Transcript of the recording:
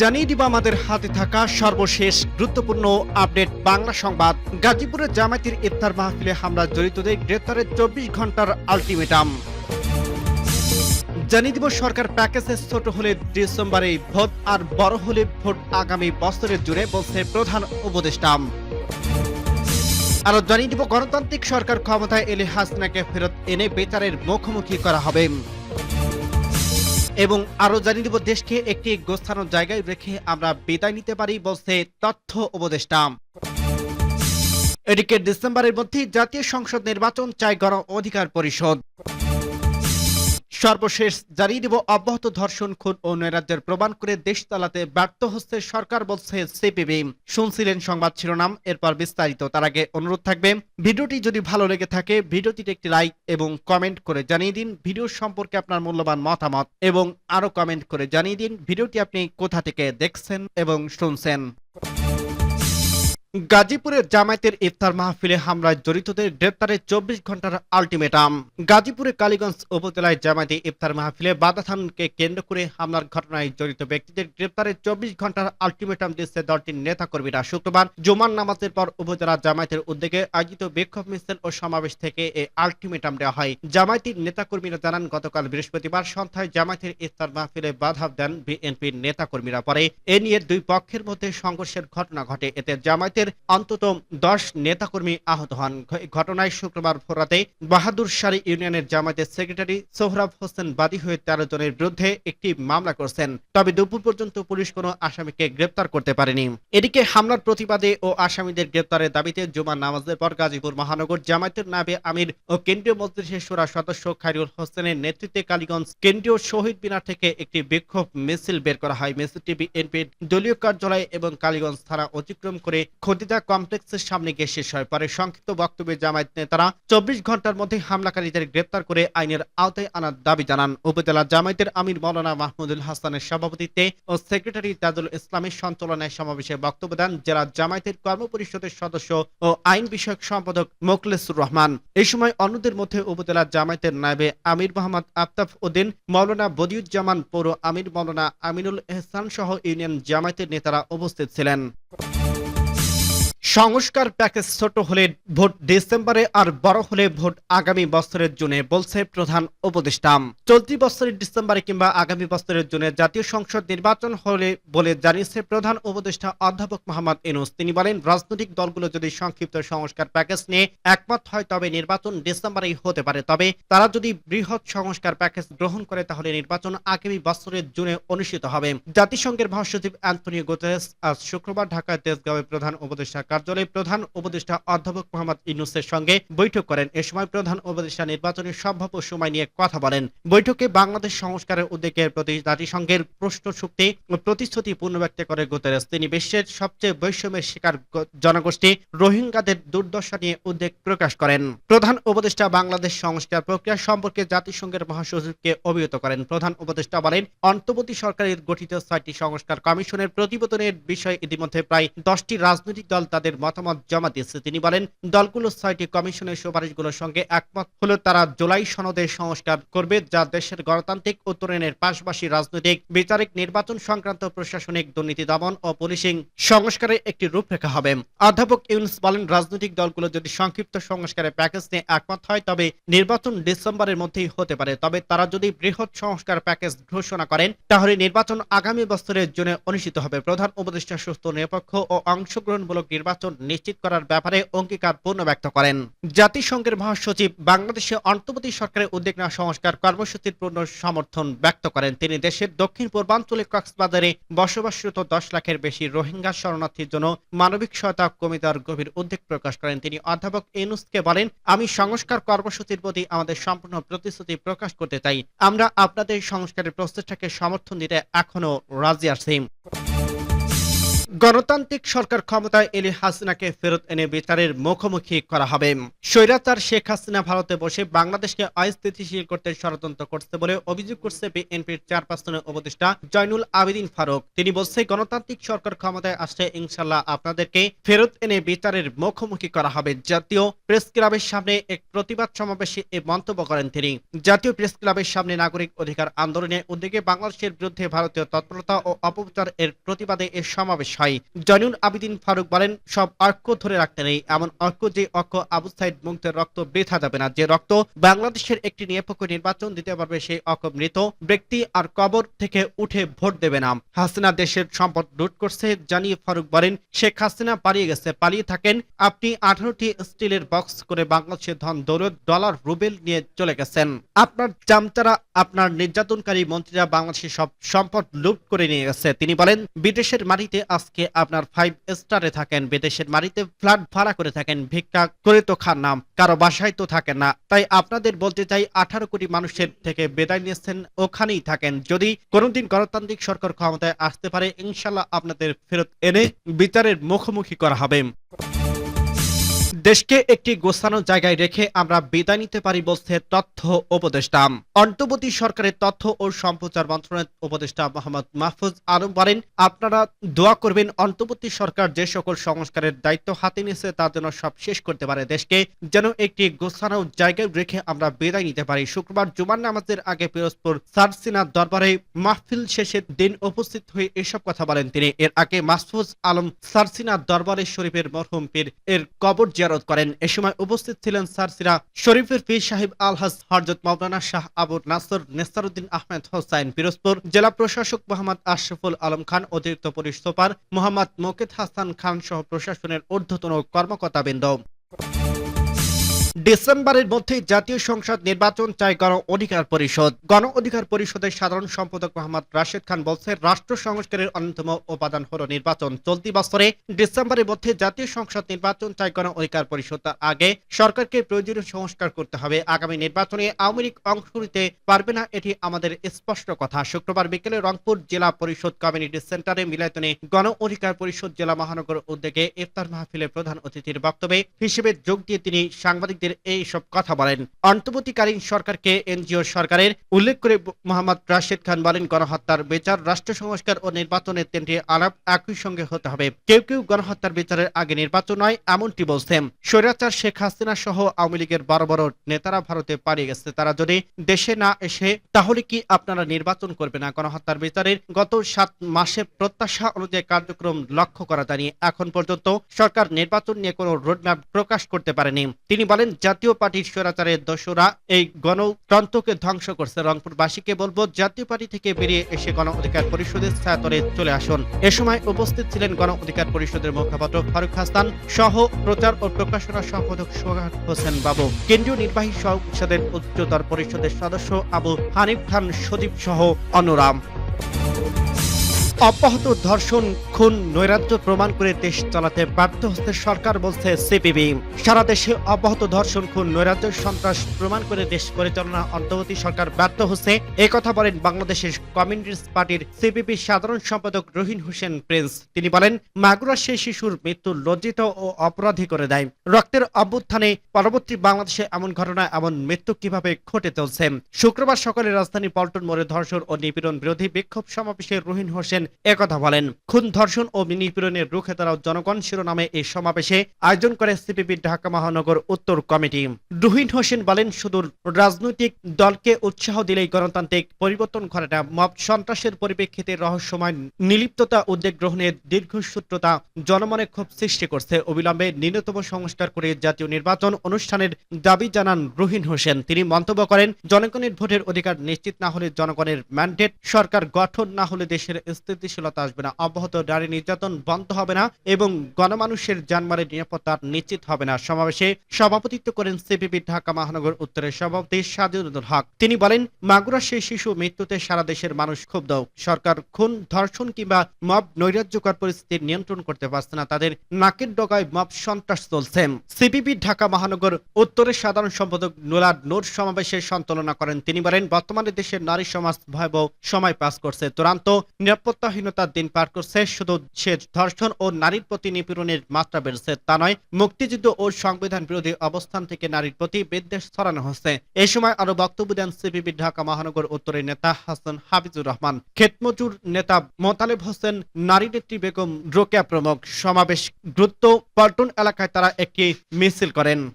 জানিয়ে দিব আমাদের হাতে থাকা সর্বশেষ গুরুত্বপূর্ণ আপডেট বাংলা সংবাদ। গাজীপুরের জামায়াতের ইফতার মাহফিলে হামলা জড়িতদের গ্রেপ্তারের চব্বিশ ঘণ্টার আলটিমেটাম। জানিয়ে দিব সরকার প্যাকেজে ছোট হলে ডিসেম্বরে ভোট আর বড় হলে ভোট আগামী বছরের জুড়ে বলছে প্রধান উপদেষ্টা। আরও জানিয়ে দিব গণতান্ত্রিক সরকার ক্ষমতায় এলে হাসনাকে ফেরত এনে বেতারের মুখোমুখি করা হবে। এবং আরও জানিয়ে দিব, দেশকে একটি গোস্থানোর জায়গায় রেখে আমরা বিদায় নিতে পারি বলছে তথ্য উপদেষ্টা। এদিকে ডিসেম্বরের মধ্যে জাতীয় সংসদ নির্বাচন চাই গণ অধিকার পরিষদ। সর্বশেষ জানিয়ে দিব অব্যাহত ধর্ষণ, খুন ও নৈরাজ্যের প্রমাণ করে দেশ চালাতে ব্যর্থ হচ্ছে সরকার, বলছে সিপিবি। শুনছিলেন সংবাদ শিরোনাম, এরপর বিস্তারিত। তার আগে অনুরোধ থাকবে, ভিডিওটি যদি ভালো লেগে থাকে, ভিডিওটিতে একটি লাইক এবং কমেন্ট করে জানিয়ে দিন ভিডিও সম্পর্কে আপনার মূল্যবান মতামত এবং আরও কমেন্ট করে জানিয়ে দিন ভিডিওটি আপনি কোথা থেকে দেখছেন এবং শুনছেন। গাজীপুরের জামায়াতের ইফতার মাহফিলে হামলায় জড়িতদের গ্রেপ্তারের চব্বিশ ঘণ্টার আলটিমেটাম। গাজীপুরে কালীগঞ্জ উপজেলায় জামায়াতে ইফতার মাহফিলে বাদাথানকে কেন্দ্র করে হামলার ঘটনায় জড়িত ব্যক্তিদের গ্রেপ্তারের চব্বিশ ঘণ্টার আলটিমেটাম দিচ্ছে দলটির নেতাকর্মীরা। শুক্রবার জুমার নামাজের পর উপজেলা জামায়াতের উদ্যোগে আয়োজিত বিক্ষোভ মিছিল ও সমাবেশ থেকে এই আলটিমেটাম দেওয়া হয়। জামায়াতের নেতাকর্মীরা জানান, গতকাল বৃহস্পতিবার সন্ধ্যায় জামায়াতের ইফতার মাহফিলে বাধা দেন বিএনপির নেতাকর্মীরা। পরে এ নিয়ে দুই পক্ষের মধ্যে সংঘর্ষের ঘটনা ঘটে। এতে জামায়াতের অন্তত দশ নেতাকর্মী আহত হন। ঘটনায় শুক্রবার ভোরাতে বাহাদুর শাড়ি ইউনিয়নের জামায়াতের সেক্রেটারি সোহরাব হোসেন বাদী হয়ে তেরো জনের বিরুদ্ধে একটি মামলা করছেন। তবে দুপুর পর্যন্ত পুলিশ কোনো আসামিকে গ্রেপ্তার করতে পারেনি। এদিকে হামলার প্রতিবাদে ও আসামিদের গ্রেপ্তারের দাবিতে জুমার নামাজের পর গাজীপুর মহানগর জামায়াতের নাবে আমির ও কেন্দ্রীয় মজলিসের সুরা সদস্য খায়রুল হোসেনের নেতৃত্বে কালীগঞ্জ কেন্দ্রীয় শহীদ মিনার থেকে একটি বিক্ষোভ মিছিল বের করা হয়। মিছিলটি বিএনপির দলীয় কার্যালয় এবং কালীগঞ্জ থানা অতিক্রম করে খদিদা কমপ্লেক্সের সামনে গিয়ে শেষ হয়। পরে সংক্ষিপ্ত বক্তব্যে জামায়াত নেতারা চব্বিশ ঘণ্টার মধ্যে হামলাকারীদের গ্রেপ্তার করে আইনের আওতায় আনার দাবি জানান। উপজেলা জামায়াতের আমির মৌলানা মাহমুদুল হাসানের সভাপতিত্বে ও সেক্রেটারি তাজুল ইসলামের সঞ্চালনায় সমাবেশে বক্তব্য দেন জেলা জামায়াতের কর্মপরিষদের সদস্য ও আইন বিষয়ক সম্পাদক মোকলেসুর রহমান। এই সময় অন্যদের মধ্যে উপজেলা জামায়াতের নায়েবে আমির মোহাম্মদ আফতাফ উদ্দিন মৌলানা বদিউজ্জামান পৌর আমির মৌলানা আমিনুল এহসান সহ ইউনিয়ন জামায়াতের নেতারা উপস্থিত ছিলেন। সংস্কার প্যাকেজ ছোট হলে ভোট ডিসেম্বরে আর বড় হলে ভোট আগামী বছরের জুনে বলছে প্রধান উপদেষ্টা। চলতি বছরের ডিসেম্বরে কিংবা আগামী বছরের জুনে জাতীয় সংসদ নির্বাচন হলে বলে জানিয়েছে প্রধান উপদেষ্টা অধ্যাপক মোহাম্মদ ইনুস তিনি বলেন, রাজনৈতিক দলগুলো যদি সংক্ষিপ্ত সংস্কার প্যাকেজ নিয়ে একমত হয়, তবে নির্বাচন ডিসেম্বরেই হতে পারে। তবে তারা যদি বৃহৎ সংস্কার প্যাকেজ গ্রহণ করে, তাহলে নির্বাচন আগামী বছরের জুনে অনুষ্ঠিত হবে। জাতিসংঘের মহাসচিব অ্যান্টনিও গুতেরেস আজ শুক্রবার ঢাকায় তেজগাঁওয়ে প্রধান উপদেষ্টা কার্যালয়ে প্রধান উপদেষ্টা অধ্যাপক মোহাম্মদ ইউনুসের সঙ্গে বৈঠক করেন। এ সময় প্রধান উপদেষ্টা নির্বাচনের সম্ভাব্য সময় নিয়ে কথা বলেন। বৈঠকে বাংলাদেশ সংস্কারের উদ্যোগের প্রতি জাতিসংঘের প্রশ্ন শক্তি ও প্রতিশ্রুতি পূর্ণ ব্যক্ত করে গুতেরেস। তিনি বিশ্বের সবচেয়ে বৈষম্যের শিকার জনগোষ্ঠী রোহিঙ্গাদের দুর্দশা নিয়ে উদ্বেগ প্রকাশ করেন। প্রধান উপদেষ্টা বাংলাদেশ সংস্কার প্রক্রিয়া সম্পর্কে জাতিসংঘের মহাসচিবকে অবহিত করেন। প্রধান উপদেষ্টা বলেন, অন্তর্বর্তী সরকারের গঠিত ছয়টি সংস্কার কমিশনের প্রতিবেদনের বিষয়ে ইতিমধ্যে প্রায় দশটি রাজনৈতিক দল তাদের মতামত জমা দিয়েছে। তিনি বলেন, দলগুলো ছয়টি কমিশনের সুপারিশগুলোর সঙ্গে একমত হলো তারা জুলাই সনদের সংস্কার করবে, যা দেশের গণতান্ত্রিক উত্তরণের পাশাপাশি রাজনৈতিক, বিচারিক নির্বাচন সংক্রান্ত প্রশাসনিক দুর্নীতি দমন ও পুলিশিং সংস্কারের একটি রূপরেখা হবে। অধ্যাপক ইউনুস বলেন, রাজনৈতিক দলগুলো যদি সংক্ষিপ্ত সংস্কারের প্যাকেজ নিয়ে একমত হয়, তবে নির্বাচন ডিসেম্বরের মধ্যেই হতে পারে। তবে তারা যদি বৃহৎ সংস্কার প্যাকেজ ঘোষণা করেন, তাহলে নির্বাচন আগামী বছরের জন্য অনুষ্ঠিত হবে। প্রধান উপদেষ্টা সুস্থ, নিরপেক্ষ ও অংশগ্রহণমূলক নির্বাচন নিশ্চিত করার ব্যাপারে অঙ্গীকার পূর্ণ ব্যক্ত করেন। জাতিসংঘের মহাসচিব বাংলাদেশে অন্তর্বর্তী সরকারের উদ্যোগ নেওয়া সংস্কার কর্মসূচির পূর্ণ সমর্থন ব্যক্ত করেন। তিনি দেশের দক্ষিণ পূর্বাঞ্চলে কক্সবাজারে বসবাসরত দশ লাখের বেশি রোহিঙ্গা শরণার্থীর জন্য মানবিক সহায়তা কমে দেওয়ার গভীর উদ্বেগ প্রকাশ করেন। তিনি অধ্যাপক ইনুসকে বলেন, আমি সংস্কার কর্মসূচির প্রতি আমাদের সম্পূর্ণ প্রতিশ্রুতি প্রকাশ করতে চাই। আমরা আপনাদের সংস্কারের প্রচেষ্টাকে সমর্থন দিতে এখনও রাজি আছি। গণতান্ত্রিক সরকার ক্ষমতায় এলে হাসিনাকে ফেরত এনে বিচারের মুখোমুখি করা হবে। স্বৈরাচার শেখ হাসিনা ভারতে বসে বাংলাদেশকে অস্থিতিশীল করতে ষড়যন্ত্র করছে বলে অভিযোগ করছে বিএনপির চেয়ারপারসনের উপদেষ্টা জয়নুল আবেদিন ফারুক। তিনি বলছে, গণতান্ত্রিক সরকার ক্ষমতায় আসলে ইনশাল্লাহ আপনাদেরকে ফেরত এনে বিচারের মুখোমুখি করা হবে। জাতীয় প্রেস ক্লাবের সামনে এক প্রতিবাদ সমাবেশে এ মন্তব্য করেন তিনি। জাতীয় প্রেস ক্লাবের সামনে নাগরিক অধিকার আন্দোলনে উদ্যোগে বাংলাদেশের বিরুদ্ধে ভারতীয় তৎপরতা ও অপপ্রচার এর প্রতিবাদে এ সমাবেশ হয় জয়নুল আবিদিন ফারুক বলেন, সব ঐক্য ধরে রাখতে নেই। এমন ঐক্য যে ঐক্য আবু সাইদ মুক্তের রক্ত বৃথা যাবে না। যে রক্ত বাংলাদেশের একটি নিরপেক্ষ নির্বাচন দিতে পারবে সেই ঐক্য মৃত ব্যক্তি আর কবর থেকে উঠে ভোট দেবে না। হাসিনা দেশের সম্পদ লুট করছে, জানিয়ে ফারুক বলেন, শেখ হাসিনা পালিয়ে গেছে, পালিয়ে থাকেন। আপনি আঠারোটি স্টিলের বক্স করে বাংলাদেশের ধন, দৌলত, ডলার, রুবেল নিয়ে চলে গেছেন। আপনার জামতারা আপনার নির্যাতনকারী মন্ত্রীরা বাংলাদেশের সব সম্পদ লুট করে নিয়ে গেছে। তিনি বলেন, বিদেশের মাটিতে আজকে আপনার ফাইভ স্টারে থাকেন, বিদেশের মারিতে ফ্ল্যাট ভাড়া করে থাকেন, ভিক্ষা করে তো খান নাম কারও বাসায় তো থাকেন না। তাই আপনাদের বলতে চাই, আঠারো কোটি মানুষের থেকে বেদায় নিয়েছেন, ওখানেই থাকেন। যদি কোনোদিন গণতান্ত্রিক সরকার ক্ষমতায় আসতে পারে, ইনশাল্লাহ আপনাদের ফেরত এনে বিচারের মুখোমুখি করা হবে। দেশকে একটি গোছানো জায়গায় রেখে আমরা বিদায় নিতে পারি বলছে তথ্য উপদেষ্টা। অন্তর্বর্তী সরকারের তথ্য ও সম্প্রচার মন্ত্রণালয়ের উপদেষ্টা মোহাম্মদ মাহফুজ আলম বলেন, আপনারা দোয়া করবেন, অন্তর্বর্তী সরকার যে সকল সংস্কারের দায়িত্ব হাতে নিয়েছে তা যেন সব শেষ করতে পারে দেশকে, যেন একটি গোছানো জায়গায় রেখে আমরা বিদায় নিতে পারি। শুক্রবার জুমার নামাজের আগে পিরোজপুর সারসিনা দরবারে মাহফিল শেষের দিন উপস্থিত হয়ে এসব কথা বলেন তিনি। এর আগে মাহফুজ আলম সারসিনা দরবারে শরীফের মরহুম পীর এর কবর জিয়ারত করেন। এ সময় উপস্থিত ছিলেন সারসিরা শরীফের পীর সাহেব আলহাজ হরজত মাওলানা শাহ আবু নাসর নেস্তারুদ্দিন আহমেদ হোসাইন পিরোজপুর, জেলা প্রশাসক মোহাম্মদ আশরাফুল আলম খান, অতিরিক্ত পুলিশ সুপার মোহাম্মদ মোকেত হাসান খান সহ প্রশাসনের ঊর্ধ্বতন কর্মকর্তাবৃন্দ। ডিসেম্বরের মধ্যে জাতীয় সংসদ নির্বাচন চায় গণ অধিকার পরিষদ। গণ অধিকার পরিষদের সাধারণ সম্পাদক মোহাম্মদ রাশেদ খান বলছেন, রাষ্ট্র সংস্কারের অন্যতম উপাদান হল নির্বাচন। চলতি বছরে ডিসেম্বরের মধ্যে জাতীয় সংসদ নির্বাচন চায় গণ অধিকার পরিষদ। আগে সরকারকে প্রয়োজনীয় সংস্কার করতে হবে। আগামী নির্বাচনে আওয়ামী লীগ অংশ নিতে পারবে না, এটি আমাদের স্পষ্ট কথা। শুক্রবার বিকেলে রংপুর জেলা পরিষদ কমিউনিটি সেন্টারে মিলায়তনে গণ অধিকার পরিষদ জেলা মহানগর উদ্যোগে ইফতার মাহফিলের প্রধান অতিথির বক্তব্যে হিসেবে যোগ দিয়ে তিনি সাংবাদিকদের এই সব কথা বলেন। অন্তর্বর্তীকালীন সরকারকে এনজিও সরকারের উল্লেখ করে মোহাম্মদ রাশেদ খান বলেন, গণহত্যার বিচার, রাষ্ট্র সংস্কার ও নির্বাচনের তিনটি আলাপ একই সঙ্গে হতে হবে। কেউ কেউ গণহত্যার বিচারের আগে নির্বাচন নয়, এমনটি বলছেন। স্বৈরাচার শেখ হাসিনা সহ আওয়ামী লীগের বড় বড় নেতারা ভারতে পালিয়ে গেছে। তারা যদি দেশে না এসে, তাহলে কি আপনারা নির্বাচন করবে না? গণহত্যার বিচারের গত সাত মাসে প্রত্যাশা অনুযায়ী কার্যক্রম লক্ষ্য করা জানি এখন পর্যন্ত সরকার নির্বাচন নিয়ে কোনো রোডম্যাপ প্রকাশ করতে পারেনি। তিনি বলেন জাতীয় পার্টির স্বৈরাচারের দোষরা এই গণতন্ত্রকে ধ্বংস করছে। রংপুরবাসীকে বলব, জাতীয় পার্টি থেকে বেরিয়ে এসে গণ অধিকার পরিষদের ছায়াতলে চলে আসুন। এ সময় উপস্থিত ছিলেন গণ অধিকার পরিষদের মুখপাত্র ফারুক হাসান সহ প্রচার ও প্রকাশনা সম্পাদক সোহাগ হোসেন বাবু। কেন্দ্রীয় নির্বাহী সংসদের উচ্চতর পরিষদের সদস্য আবু হানিফ খান সদীপ সহ অনুরাম অব্যাহত ধর্ষণ, খুন, নৈরাজ্য প্রমাণ করে দেশ চালাতে ব্যর্থ হচ্ছে সরকার, বলছে সিপিবি। সারা দেশে অব্যাহত ধর্ষণ, খুন, নৈরাজ্য সন্ত্রাস প্রমাণ করে দেশ পরিচালনা অন্তর্বর্তী সরকার ব্যর্থ হচ্ছে। কথা বলেন বাংলাদেশের কমিউনিস্ট পার্টির সিপিবি সাধারণ সম্পাদক রহিন হোসেন প্রিন্স। তিনি বলেন, মাগুরা সেই শিশুর মৃত্যু লজ্জিত ও অপরাধী করে দেয়। রক্তের অভ্যুত্থানে পরবর্তী বাংলাদেশে এমন ঘটনা, এমন মৃত্যু কীভাবে ঘটে চলছে? শুক্রবার সকালে রাজধানী পল্টন মোড়ে ধর্ষণ ও নিপীড়ন বিরোধী বিক্ষোভ সমাবেশে রহিন হোসেন একথা বলেন। খুন, ধর্ষণ ও নিপীড়নের রুখে দাঁড়াও জনগণ শিরোনামে এই সমাবেশে আয়োজন করে সিপিবি ঢাকা মহানগর উত্তর কমিটি। রুহিন হোসেন বলেন শুধু রাজনৈতিক দলকে উৎসাহ দিলেই গণতান্ত্রিক পরিবর্তন ঘটে না। মব সন্ত্রাসের পরিপ্রেক্ষিতে রহস্যময় নিলিপ্ততা উদ্যোগ গ্রহণের দীর্ঘসূত্রতা জনমনে ক্ষোভ সৃষ্টি করছে। অবিলম্বে ন্যূনতম সংস্কার করে জাতীয় নির্বাচন অনুষ্ঠানের দাবি জানান রুহিন হোসেন। তিনি মন্তব্য করেন, জনগণের ভোটের অধিকার নিশ্চিত না হলে জনগণের ম্যান্ডেট সরকার গঠন না হলে দেশের স্থিতিশীলতা আসবে না, অব্যাহত নারী নির্যাতন বন্ধ হবে না এবং গণমানুষের জানমালের নিরাপত্তা নিশ্চিত হবে না। সমাবেশে সভাপতিত্ব করেন সিপিবি ঢাকা মহানগর উত্তরের সভাপতি সাজিদুল হক। তিনি বলেন, মাগুরা সেই শিশু মৃত্যুতে সারা দেশের মানুষ ক্ষুব্ধ। সরকার খুন, ধর্ষণ কিংবা মব নৈরাজ্যকর পরিস্থিতি নিয়ন্ত্রণ করতে পারছে না, তাদের নাকের ডগায় মব সন্ত্রাস চলছে। সিপিবি ঢাকা মহানগর উত্তরের সাধারণ সম্পাদক নোলার নূর সমাবেশে সঞ্চালনা করেন। তিনি বলেন, বর্তমানে দেশের নারী সমাজ ভয়াবহ সময় পাস করছে। চূড়ান্ত নিরাপত্তা মর্যাদাহীনতার দিন পার করছে। শুধু সে ধর্ষণ ও নারীর প্রতি নিপীড়নের মাত্রা বেড়েছে, তা নয়, মুক্তিযুদ্ধ ও সংবিধান বিরোধী অবস্থান থেকে নারীর প্রতি বিদ্বেষ ছড়ানো হচ্ছে। এ সময় আরও বক্তব্য দেন সিপিবি ঢাকা মহানগর উত্তরের নেতা হাসান হাফিজুর রহমান। ক্ষেতমজুর নেতা মোতালেব হোসেন, নারী নেত্রী বেগম রোকেয়া প্রমুখ। সমাবেশ গুরুত্ব পল্টন এলাকায় তারা একটি মিছিল করেন।